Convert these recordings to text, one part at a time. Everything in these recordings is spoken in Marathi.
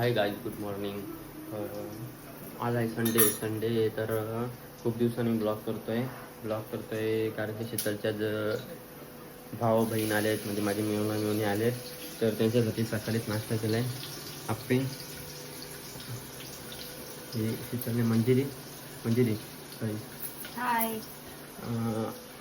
हाय गाईज गुड मॉर्निंग आज आहे संडे संडे तर खूप दिवसांनी ब्लॉग करतोय. ब्लॉग करतोय कारण की शीतलच्या ज भाऊ बहीण आले आहेत. म्हणजे माझी मिळून मिळून आले आहेत. तर त्यांच्यासाठी सकाळीच नाश्ता केला आहे आप्पे हे शीतलने मंजिरी. मंजिरी सॉरी हाय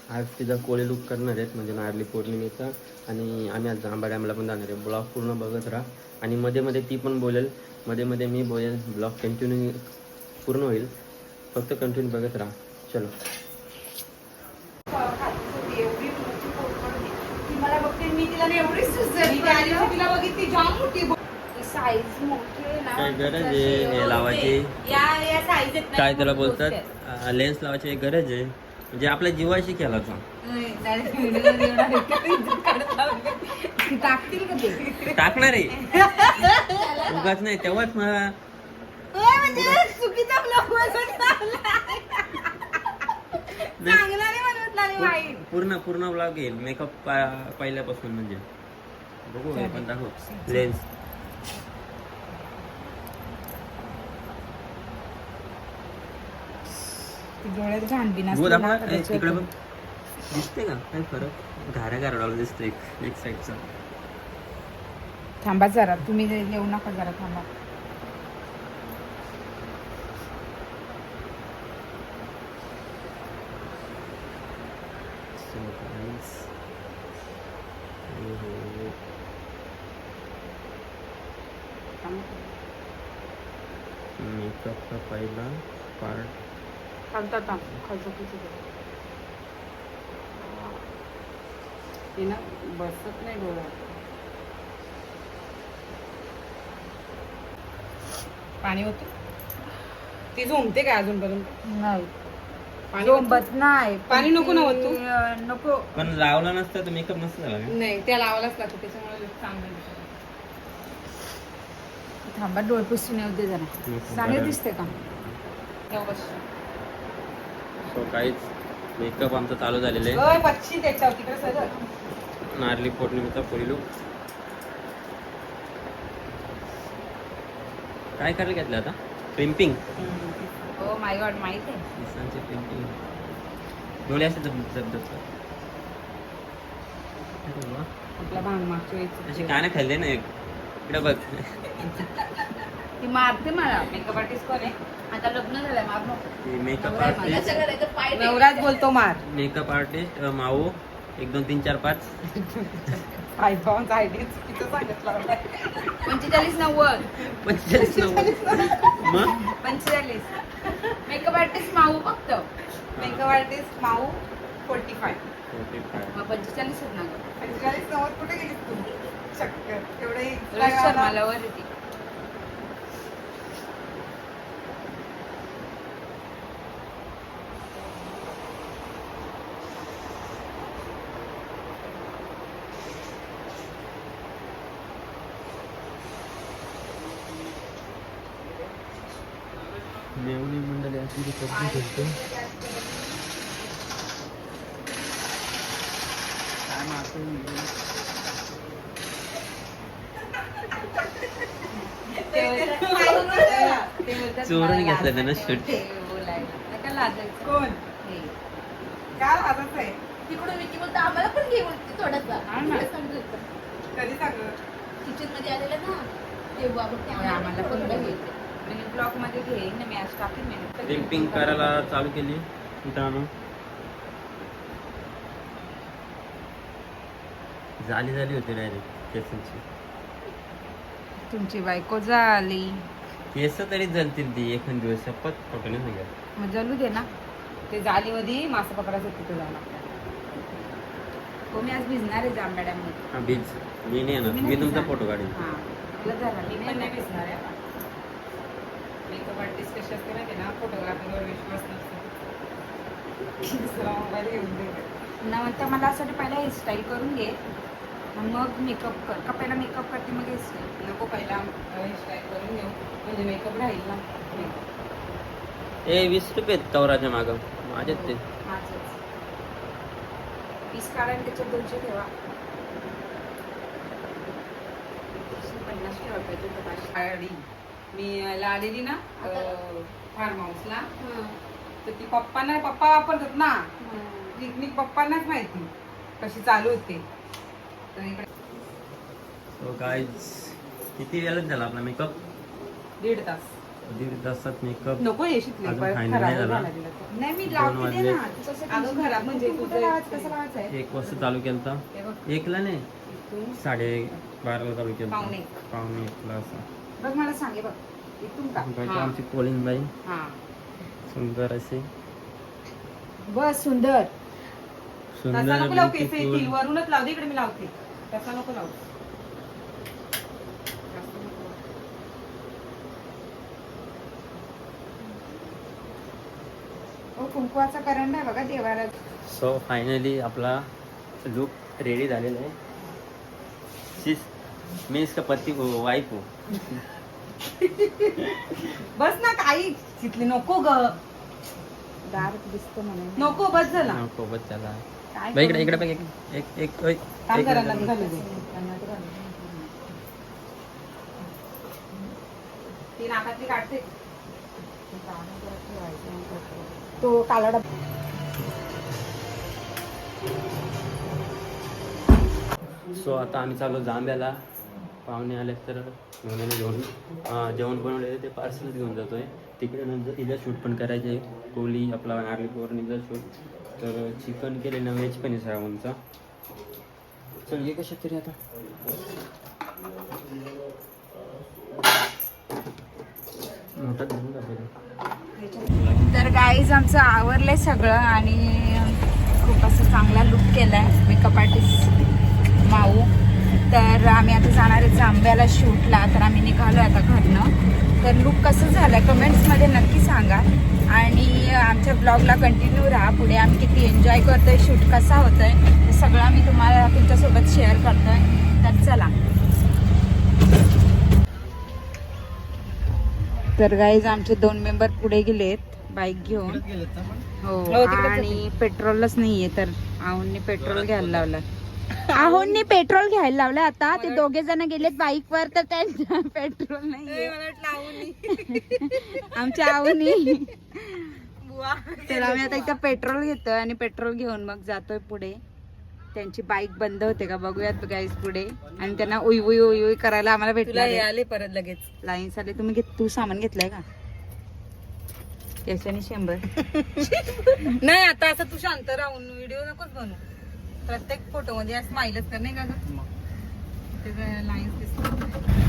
आज तिचा कोळी लुक करणार आहेत म्हणजे नारळी पौर्णिमेचा. आणि आम्ही आज जांबा डॅमला पण जाणार आहे. ब्लॉग पूर्ण बघत राहा. आणि मध्ये मध्ये ती पण बोलेल. मध्ये मध्ये मी बोलेल ब्लॉग कंटिन्यू पूर्ण होईल. फक्त कंटिन्यू बघत राहा. चलो. काय गरज आहे हे लावायची? काय त्याला बोलतात. लेन्स लावायची एक गरज आहे. म्हणजे आपल्या जीवाशी केला तो. टाकणार आहे. उगाच नाही तेव्हाच मला म्हणजे पूर्ण पूर्ण ब्लॉग येईल. मेकअप पहिल्यापासून म्हणजे. बघू हे पण दाखव. लेन्स डोळ्यात घाण बिना बघ. दिसते का? काय फरक? घाऱ्या घारडाला दिसतं एक एक साईडचा थांबा जरा तुम्ही येऊ नका जरा थांबा. मेकअपचा पहिला पार्ट थांबता थांब किती ते ना बसत नाही डोळ्यात पाणी होत ती झोमते काय अजूनपर्यंत नाही पाणी झोंबत नाही पाणी नको ना ओतू? ती, नको पण लावला नसता तर मेकअप नसता झाला का नाही त्या लावायलाच लागतं त्याच्यामुळे चांगलं दिसतं. थांबा डोळे पुसून येऊ दे जरा चांगले. दिसते का तेव्हा बस. सो काहीच मेकअप आमचं चालू झालेलं आहे. नारळी पौर्णिमेचा पहिलू काय करायला घेतलं आता? क्रिम्पिंग हो केसांचे क्रिम्पिंग डोळे असे धब धब धब अरे वा. आपला भांग मागच्या असे काने खाल्ले ना एक. इकडे बघ. ती मारते मला. मेकअप आर्टिस्ट कोण आहे? आता लग्न झालंय मार नको. मेकअप नवराज बोलतो मार. मेकअप आर्टिस्ट माऊ एक दोन तीन चार पाच. आयफोन आयडी चुकीचं सांगितलं होतं. पंचेचाळीस नव्वद. पंचेचाळीस नव्वद. मग? पंचेचाळीस. मेकअप आर्टिस्ट माऊ फक्त. Makeup artist Mau forty five Okay, fine. मग पंचेचाळीस आहेत ना. पंचेचाळीस नव्वद कुठे गेलीस तू? चक्कर. एवढे रोहित शर्माला वर येते मेवणी मंडळी अशी ती कपडे घालते. काय मारतो मी? चोरून घेतलं त्यानं शूट कोण हे. काय आहे तिकडून विकी बोलतो आम्हाला पण घे बोलते थोडासा हा ना. कधी सांग किचनमध्ये आलेलं ना तेव्हा आम्हाला पण घ्यायचं म्हणजे ब्लॉगमध्ये घेईन ना मी आज टाकीन मी क्रिम्पिंग करायला चालू केली मित्रांनो. झाली झाली होती डायरेक्ट केसांची. तुमची बायको झाली. केस तरी जलतील ती एखाद दिवस शपथ मग जलू दे ना. ते जालीमध्ये मासे पकडायचं तिथे लागतं हो मी आज भिजणार आहे जांभ्या हा बीज मी नाही येणार. मी तुमचा फोटो काढेन. हा. तुला जरा मी पण नाही भिजणार आहे. मेकअप आर्टिस्ट कशी असते माहिती आहे ना फोटोग्राफीवर विश्वास नसतो. दुसरा मोबाईल घेऊन दे. ना म्हणता मला असं पहिला हेअरस्टाईल करून घे. मग मेकअप कर. का पहिला मेकअप करते मग हेअरस्टाईल नको पहिला हेअरस्टाईल करून घेऊ. म्हणजे मेकअप राहील ना. ए वीस रुपये तवराच्या मागं. माझ्यात ते. माझंच पीस काढा आणि त्याच्यात दोनशे ठेवा. पन्नास पाचशे गाडी मी आलेली ना फार्म हाऊसला हं. तर ती पप्पांना पप्पा वापरतात ना. हं. पिकनिक पप्पांनाच माहिती कशी चालू होते. काय किती वेळच झाला आपला मेकअप दीड तास. दीड तासात मेकअप नको final खराब नाही मी लावते ना. अगं घरात म्हणजे कसं लावायचं एक वाजता चालू केलता. हे बघ, एकला नाही. साडे बाराला चालू केलं पावणे एक. पावणे एकला असं. बघ मला सांगे बघ. इथून का? बाकी हा. आमची पोलिंग बाई. हा. सुंदर असे बस सुंदर. तसा सुंदर नको लावू केस beautiful. येतील वरूनच लावते इकडे मी लावते. तसा नको लावू. जास्त नको लावू. ओ कुंकवाचा करंड आहे बघा देवाला. सो फायनली आपला लुक रेडी झालेला आहे. शीस मी इसका पती वाईफ हो. बस ना काही तिथली नको ग. डार्क दिसतो म्हणे. नको बस झाला. नको बस चला काय बाई इकडे? इकडे बघ एक एक एक ओय, काम एक करा मिनिट. ना, घालू दे. ती नाकातली काढते. तो काला डबा सो आता आम्ही चालू जांब्याला पाहुणे आले तर घेऊन घेऊन जेवण बनवले ते पार्सलच घेऊन जातो आहे तिकडे नंतर तिला शूट पण करायचे. कोहली आपला आर्ली पौर्णिमेचा शूट तर चिकन केले ना व्हेज पण आहे साहेबांचा. चल ये कशात तरी आता. मोठा घेऊन तर गाईज आमचं आवरलंय सगळं आणि खूप असं चांगला लुक केलाय. Makeup artist Mau. तर आम्ही आता जाणार आहे जांब्याला शूटला. तर आम्ही निघालो आता घरनं. तर लुक कसं झालं कमेंट्समध्ये नक्की सांगा. आणि आमच्या ब्लॉगला कंटिन्यू राहा. पुढे आम्ही किती एन्जॉय करतोय शूट कसा होतोय ते सगळं आम्ही तुम्हाला तुमच्यासोबत शेअर करतोय. तर चला. तर गाईज आमचे दोन मेंबर पुढे गेलेत. बाईक घेऊन. हो. हो, आणि पेट्रोलच नाहीये तर आहोंनी पेट्रोल घ्यायला लावलं आहोंनी पेट्रोल घ्यायला लावलं आता. ते दोघे जण गेलेत बाईक वर तर त्यांना पेट्रोल नाहीये. आमच्या आहोनी तर आम्ही आता इथं पेट्रोल घेतोय आणि पेट्रोल घेऊन मग जातोय पुढे. त्यांची बाईक बंद होते का बघूयात गाईज पुढे. आणि त्यांना उई उई उई उई करायला आम्हाला आहे. आले परत लगेच. लाईन्स आले. तुम्ही घेत तू सामान घेतलंय का? याच्याने शंभर. नाही आता असं तू शांत राहून व्हिडिओ नकोच बनवू. प्रत्येक फोटो मध्ये स्माइलच कर नाही का लाईन्स दिसतात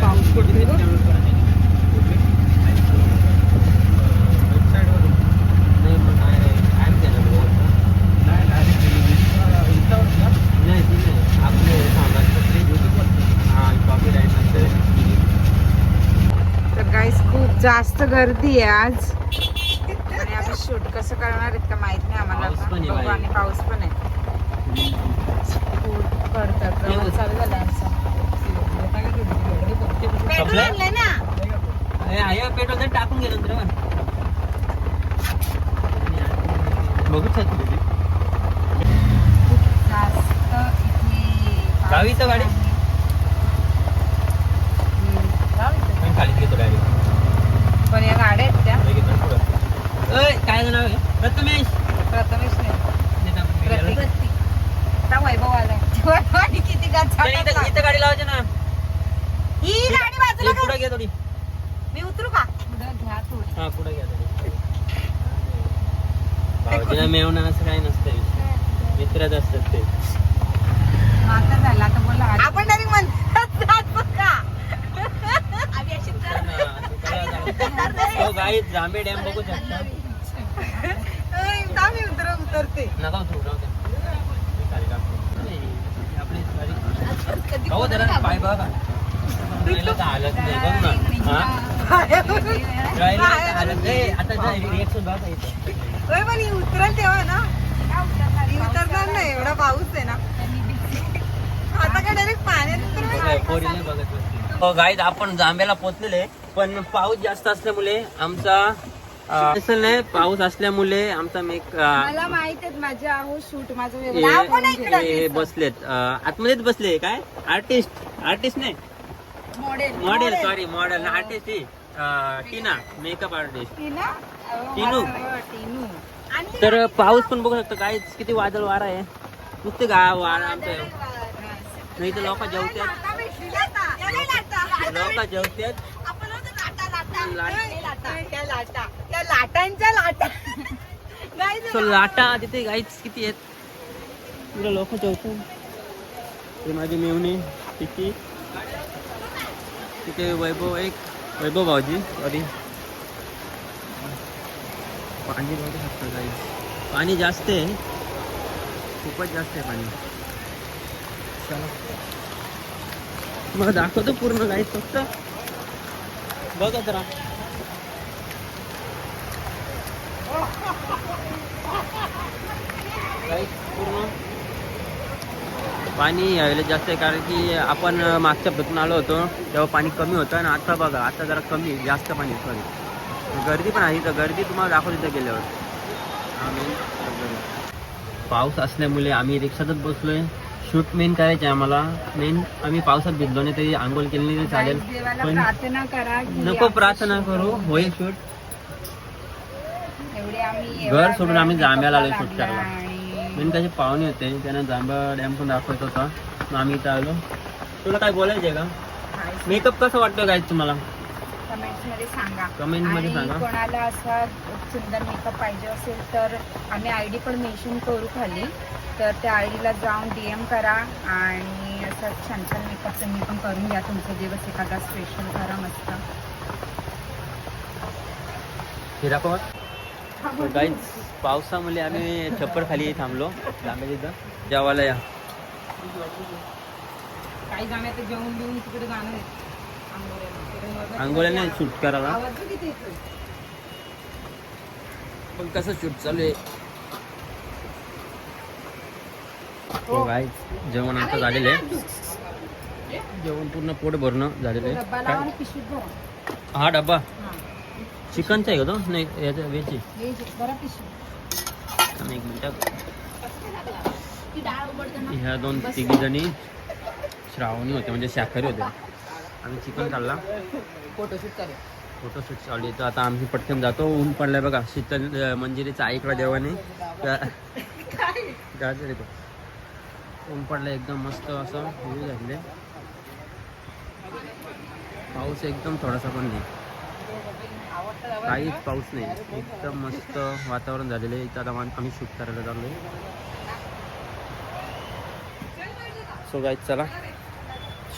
पाऊस पडतोय नाही मग काय काय केलं नाही ती नाही आपले हां कॉपी तर गाईस खूप जास्त गर्दी आहे आज आणि आम्ही शूट कसं करणार आहेत का माहीत नाही आम्हाला. आणि पाऊस पण आहे. चालू झालं. पेट्रोल आणलंय ना पेट्रोल तर टाकून गेलं नंतर बघू शकतो गावीचं गाडी? आहे. हम्म, गावीचं. पण खालीच घेतो डायरेक्ट पण या गाड्या आहेत त्या. काय नाव आहे प्रथमेश. प्रथमेश नाही. इथं प्रतीक. आता वैभव आलाय आणि किती गच्चा टाकला. इथं गाडी लावायची ना. ही गाडी बाजूला. पुढे घे. थोडी. मी उतरू का? पुढं घ्या थोडी. हा पुढे घ्या थोडी. असं काही नसतं. मित्रच असतात ते. आता झाला. आता बोला आपण डायरेक्ट म्हणतात का? आम्ही अशी हो गाई जांभे डॅम बघू शकता आम्ही उतर उतरते नका उतरू राहू द्या. मी खाली टाकतो. नाही, आपली गाडी- हो जरा पाय बघा राहिलं तर हालत नाही बघ ना हा? राहिलं तर हालत नाही. आता रिएक्शन बघा इथं पण ही उतरल तेव्हा ना ही उतरणार नाही एवढा पाऊस आहे ना आता काय डायरेक्ट पाण्यात उतरवायचं? हो गाईज आपण जांभ्याला पोहोचलेले पण पाऊस जास्त असल्यामुळे आमचा असं नाही पाऊस असल्यामुळे आमचा मेक मला माहीत आहे माझे आहो शूट माझं हे- वेगळं. बसलेत. अं, आतमध्येच बसले काय? आर्टिस्ट आर्टिस्ट नाही? Model model sorry model artist ही. अं, टीना मेकअप आर्टिस्ट टीना? अहो, टीनू. माझं टीनू. आणि तर पाऊस पण बघू शकतो काय? किती वादळ वारा आहे. नुसते गा वारा आमचं. नाही तर लोक जेवतात. आता. लोक जेवतात. सो लाटा तिथे गाईच किती आहेत? तुला लोक जेवतात. ते माझी मेवणी तिची तिथे वैभव एक वैभव भाऊजी सॉरी पाणी बघू शकता गाईज पाणी जास्त आहे. खूपच जास्त आहे पाणी. चला. तुम्हाला दाखवतो पूर्ण गाईच फक्त. बघा जरा. पाणी यावेळेला जास्त आहे कारण की आपण मागच्या भेटून आलो होतो तेव्हा पाणी कमी होतं आणि आता बघा आता जरा कमी आहे, जास्त पाणी सॉरी गर्दी पण आहे तर गर्दी तुम्हाला दाखवली गेल्यावर. आम्ही पाऊस असल्यामुळे आम्ही रिक्षातच बसलोय. शूट मेन करायचं आहे आम्हाला. मेन आम्ही पावसात भिजलो नाही तरी आंघोळ केली नाही तरी चालेल. देवाला पण प्रार्थना करा की नको प्रार्थना करू. होईल. शूट. एवढे आम्ही घर सोडून आम्ही जांभ्याला shoot लागला करायला. मेन त्याचे पाहुणे होते त्यांना जांबा डॅम पण दाखवायचा होता. मग आम्ही इथं आलो. तुला काय बोलायचं आहे का मेकअप कसं वाटतं काय तुम्हाला? कमेंट्समध्ये सांगा. Comments मध्ये आणि सांगा. कोणाला असा सुंदर मेकअप पाहिजे असेल तर आम्ही आय डी पण मेन्शन करू खाली. तर त्या आय डीला जाऊन डी एम करा आणि असं छान छान मेकअप तुम्ही पण करून घ्या. तुमचा दिवस एखादा स्पेशल करा मस्त गाईज पावसामुळे आम्ही छप्पर खाली थांबलो. जांभ्या तिथं. जेवायला या. काही जाणे ते जेवण बिवून तिकडे जाणार आंघोळ्याने शूट करायला. पण कसं शूट चालू आहे? हो गाईज जेवण आता झालेलं आहे. जेवण पूर्ण पोट भरणं झालेलं आहे. हा डब्बा? चिकनचा आहे का तो? नाही याचा पिशवी. एक मिनिटात ह्या दोन तिघी जणी श्रावणी होते म्हणजे शाकाहारी होते. आम्ही चिकन खाल्ला. फोटोशूट फोटोशूट चालू तर आता आम्ही पटकन जातो. ऊन पडलाय बघा. शीतल मंजिरीचा ऐकला देवाने. काय? तो. ऊन पडलं एकदम मस्त असं व्ह्यू झाले पाऊस एकदम थोडासा पण नाही. काहीच पाऊस नाही. एकदम मस्त वातावरण झालेलं आहे. इथं आता आम्ही शूट करायला चाललोय. सो गाईज चला.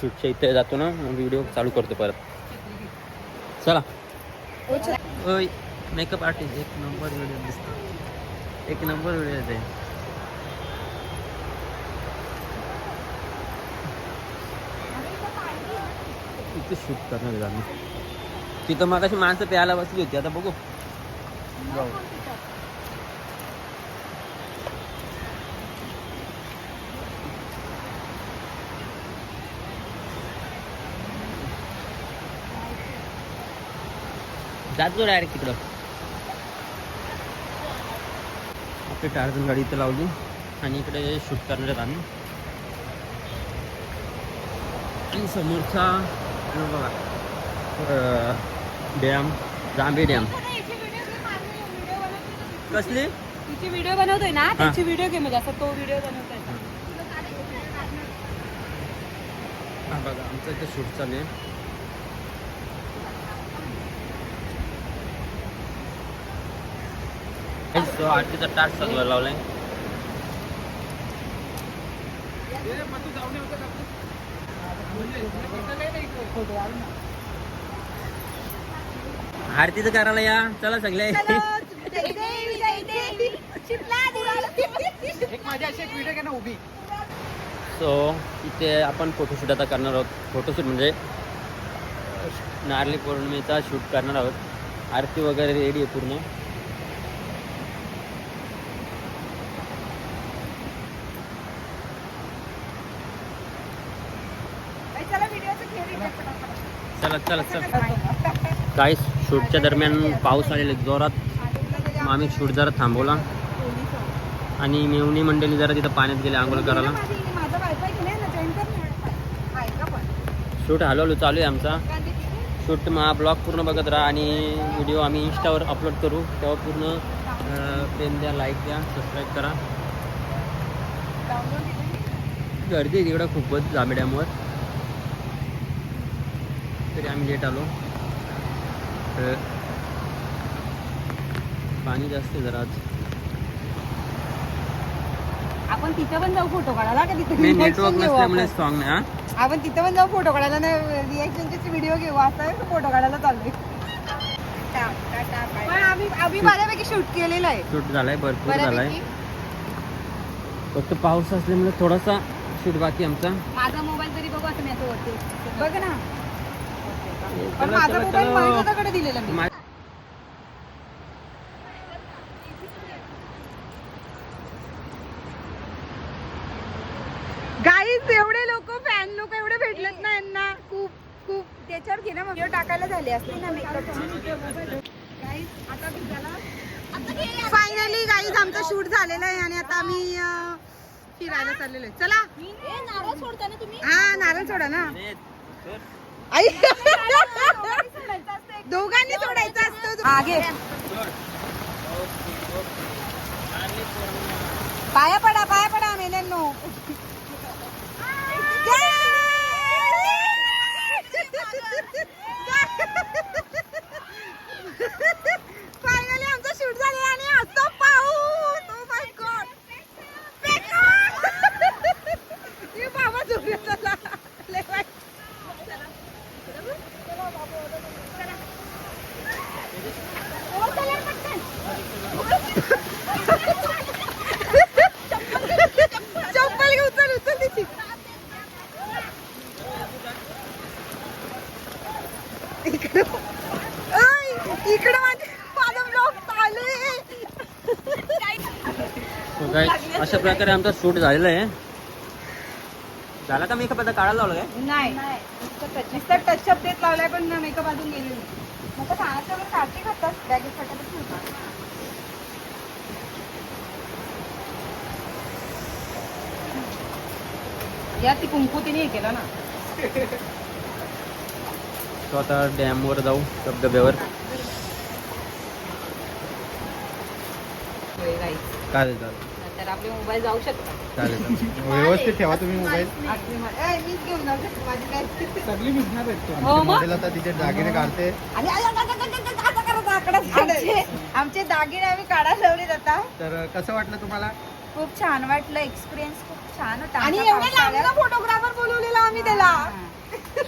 शूटच्या इथे जातो ना व्हिडिओ चालू करतो परत. चला. ओय मेकअप आर्टिस्ट एक नंबर व्हिडिओ दिसतो एक नंबर व्हिडिओ येते इथे शूट करणार आहे आम्ही. तिथं मग अशी माणसं प्यायला बसली होती आता बघू. जाऊ. जातो डायरेक्ट तिकडं. आपली टार्झन गाडी इथं लावली. आणि इकडे शूट करणार आहेत आम्ही. आणि समोरचा बघा. Dam Jambe dam. कसली? तिची व्हिडिओ बनवतोय ना? त्याची व्हिडिओ घे म्हणजे असं तो व्हिडिओ बनवतोय. हा. बघा आमचं इथे शूट चालू आहे. सो आरतीचा टास्क सजवायला लावलाय. आरतीचं करायला या. चला सगळे. एक माझी अशी एक व्हिडिओ घे ना उभी. सो इथे आपण फोटोशूट आता करणार आहोत. फोटोशूट म्हणजे नारळी पौर्णिमेचा शूट करणार आहोत. आरती वगैरे रेडी आहे पूर्ण. चला चल. काही काय शूटच्या दरम्यान पाऊस आलेला जोरात. मग आम्ही शूट जरा थांबवला. आणि मेवणी मंडळी जरा तिथं पाण्यात गेले आंघोळ करायला. शूट हळूहळू चालू आहे आमचा. शूट मग ब्लॉग पूर्ण बघत राहा आणि व्हिडिओ आम्ही इंस्टावर अपलोड करू. तेव्हा पूर्ण प्रेम द्या लाईक द्या सबस्क्राईब करा. गर्दी आहे तिकडं खूपच जांभड्यामुळे तरी आम्ही लेट आलो. तर पाणी जास्त जरा आज. आपण तिथे पण जाऊ फोटो काढायला का तिथे? नेटवर्क नसल्यामुळे. स्ट्रॉंग नाही हा? आपण तिथे पण जाऊ फोटो काढायला ना रिएक्शनचे व्हिडिओ घेऊ. असं फोटो काढायला पण आम्ही आम्ही बऱ्यापैकी शूट केलेलं आहे. शूट झालाय भरपूर झालाय. फक्त पाऊस असल्यामुळे थोडासा शूट बाकी आमचा. माझा मोबाईल तरी बघू वरती बघ ना. पण माझा मोबाईल. माझ्याकडे दिलेला मी. एवढे लोक फॅन लोक एवढे भेटलेत ना यांना. खूप खूप. त्याच्यावर घे ना व्हिडिओ टाकायला झाले असते ना मेकअपची फायनली गाईज आमचं शूट झालेलं आहे आणि आता आम्ही फिरायला चाललेलो आहे. चला. नारळ सोडता ना तुम्ही? हा नारळ सोडा ना. आई. मागे पाया पडा पाया पडा मेल्यांनो फायनली आमचं शूट झालं आणि असं पाऊस ओ माय गॉड हे बाबा झोपले चला लय वाईट. चप्पल घेऊ चल उचल तिची इकडं. ऐ, इकडं माझे माझा ब्लॉग चालू आहे So guys, अशा प्रकारे आमचा शूट झालेला आहे. झाला का मेकअप आता? काढायला काय? नाही. टचअप देत लावलाय पण मेकअप अजून गेली नाही. मग सांगायचं काढते खातात बॅगेत फटाफट ठेवतात. या ती कुंकू तिने हे केलं ना. तो आता डॅमवर जाऊ धबधब्यावर. चालेल चालेल. तर आपले मोबाईल जाऊ शकतात. चालेल चालेल. व्यवस्थित ठेवा तुम्ही मोबाईल सगळी आहेत हो मग? मॉडेल आता तिचे दागिने काढते. आणि करत आकडा आमचे आमचे दागिने आम्ही काढायला लावले जाता तर कसं वाटलं तुम्हाला? खूप छान वाटलं. एक्सपिरियन्स खूप छान होता. आणि आमचा एवढ्या लांबचा पावसाळ्यात. फोटोग्राफर बोलवलेला आम्ही त्याला.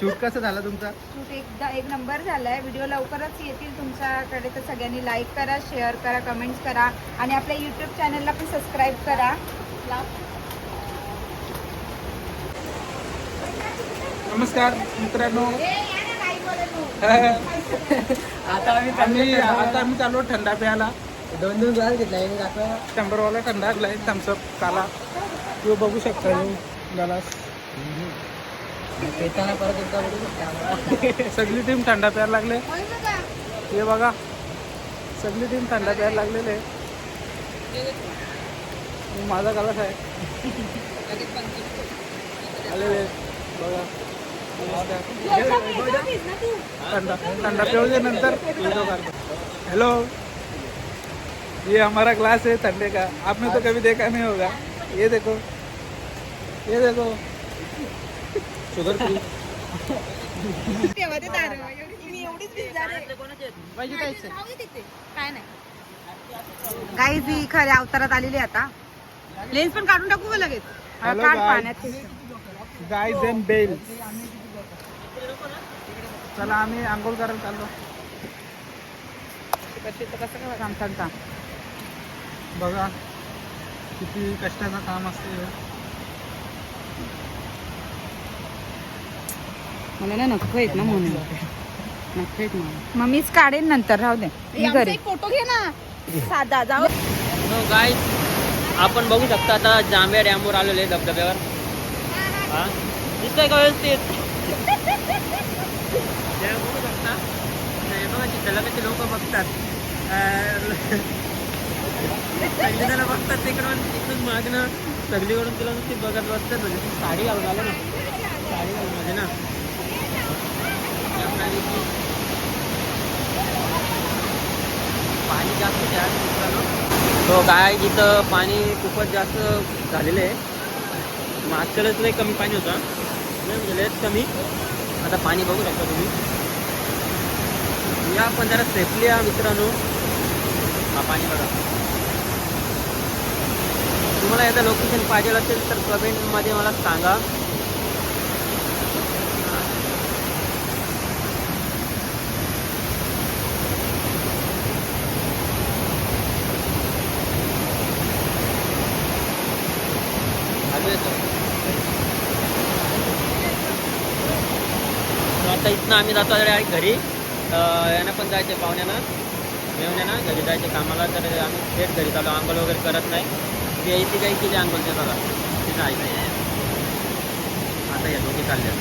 शूट कसं झालं तुमचा? शूट एकदा एक नंबर झालाय. व्हिडिओ लवकरच येतील तुमच्याकडे तर सगळ्यांनी लाईक करा शेअर करा कमेंट्स करा आणि आपल्या युट्यूब चॅनलला पण सबस्क्राईब करा. नमस्कार मित्रांनो. आता आम्ही आता आम्ही चाललो थंडा प्यायला दोन दोन ग्लास घेतलाय शंभरवाला थंडा घेतलाय थम्सअप काला. तो बघू शकता सगळी टीम थंडा प्यायला लागले. हे बघा. सगळी टीम थंडा प्यायला लागलेले. हे माझा गलास आहे. आलेले बघा. ठंडा ठंडा नंतर. हेलो ये हमारा ग्लास है ठंडे का. आपने तो कभी देखा नहीं होगा. ये देखो. ये देखो. शुगर फ्री तेव्हा ते दार मी एवढीच बिझार काय नाही. गाईज ही खऱ्या अवतारात आलेली आहे आता. लेन्स पण काढून टाकू का लगेच? हा, Hello, काढ guys. पाण्यात. गाईज अँड बेल चला आम्ही आंघोळ करायला चाललो. कसं काय काम सांगता बघा किती कष्टाचं काम असते मला ना नख आहेत ना म्हणून. नख मला मग मीच काढेन नंतर राहू दे. मी घरी. फोटो घे ना. साधा जाऊ. गाय आपण बघू शकता आता जांभ्या डॅमवर आलेले धबधब्यावर. हा? दिसतंय का व्यवस्थित? बघतात. अं, सगळी जण बघतात तिकडून इकडून मागणं सगळीकडून तिला नुसती बघत बसतात. म्हणजे साडी घालून आलं ना. साडी घालून आले ना. पाणी जास्त द्या हो तो काय इथं पाणी खूपच जास्त झालेलं आहे. मागच्यालाच लय कमी पाणी होतं. नाही म्हणजे लयच कमी. आता पाणी बघू शकता तुम्ही. या पण जरा सेफली या मित्रांनो. हा पाणी बघा. तुम्हाला याचं लोकेशन पाहिजे असेल तर कमेंटमध्ये मला सांगा अजून येतो तर आता इथनं आम्ही जातो आहे घरी. अं, यांना पण जायचे पाहुण्यांना. मेवण्यांना घरी जायचे कामाला तर आम्ही थेट घरी चालू आंघोळ वगैरे करत नाही. ते यायची काही केली आंघोळच्या बघा तिथं आहे नाही आता या दोघी चालल्या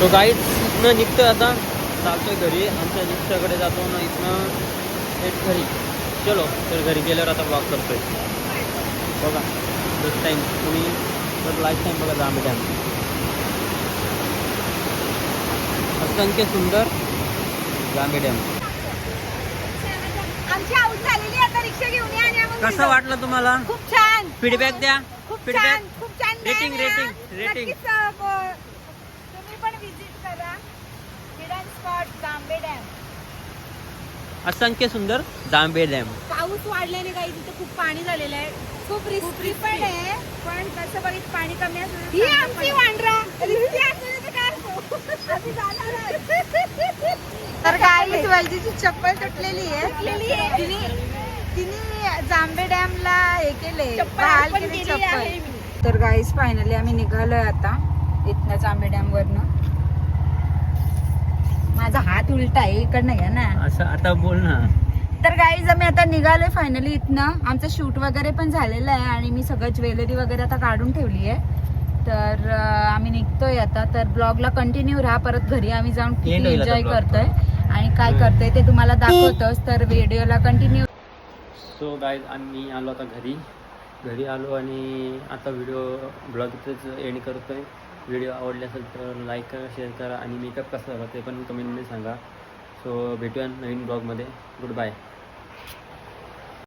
तो गाईड इथनं निघतोय आता. चालतोय घरी. आमच्या रिक्षाकडे जातो ना इथनं थेट घरी. चलो तर घरी गेल्यावर आता ब्लॉक करतोय. बघा. नेक्स्ट टाईम तुम्ही तर लाईफ टाईम बघा जांभे डॅम. असंख्य सुंदर जांभे डॅम. कसं वाटलं तुम्हाला? खूप छान. फीडबॅक द्या. खूप फीडबॅक छान खूप छान. नक्कीच, अ, ब- तुम्ही पण विजिट करा. Hidden spot Jambe dam. असंख्य सुंदर जांभे डॅम. पाऊस वाढल्याने काही तिथे खूप पाणी झालेलं आहे. खूप रिस्की पण आहे. पण तसं बघित पाणी कमी असलं ही आमची तर वल्जीची चप्पल तुटलेली आहे. तिने तिने जांबे डॅमला हे केली चप्पल तर गाईस फायनली आम्ही निघालोय आता इथनं जांबे डॅम वरनं माझा हात उलटा आहे इकडनं घ्या ना. असं आता बोल ना. तर गाईज आम्ही आता निघालोय फायनली इथनं. आमचं शूट वगैरे पण झालेलं आहे आणि मी सगळं ज्वेलरी वगैरे आता काढून ठेवली आहे. तर आम्ही निघतोय आता. तर ब्लॉगला कंटिन्यू राहा परत घरी आम्ही जाऊन किती एन्जॉय करतोय. आणि काय. करतोय ते तुम्हाला दाखवतोच. तर व्हिडिओला कंटिन्यू सो गाईज आम्ही आलो आता घरी. घरी आलो आणि आता व्हिडिओ ब्लॉग इथेच एंड करतो आहे व्हिडिओ आवडले असेल तर लाईक करा शेअर करा आणि मेकअप कसा झाला ते पण कमेंटमध्ये सांगा. सो भेटूया नवीन ब्लॉगमध्ये. Good bye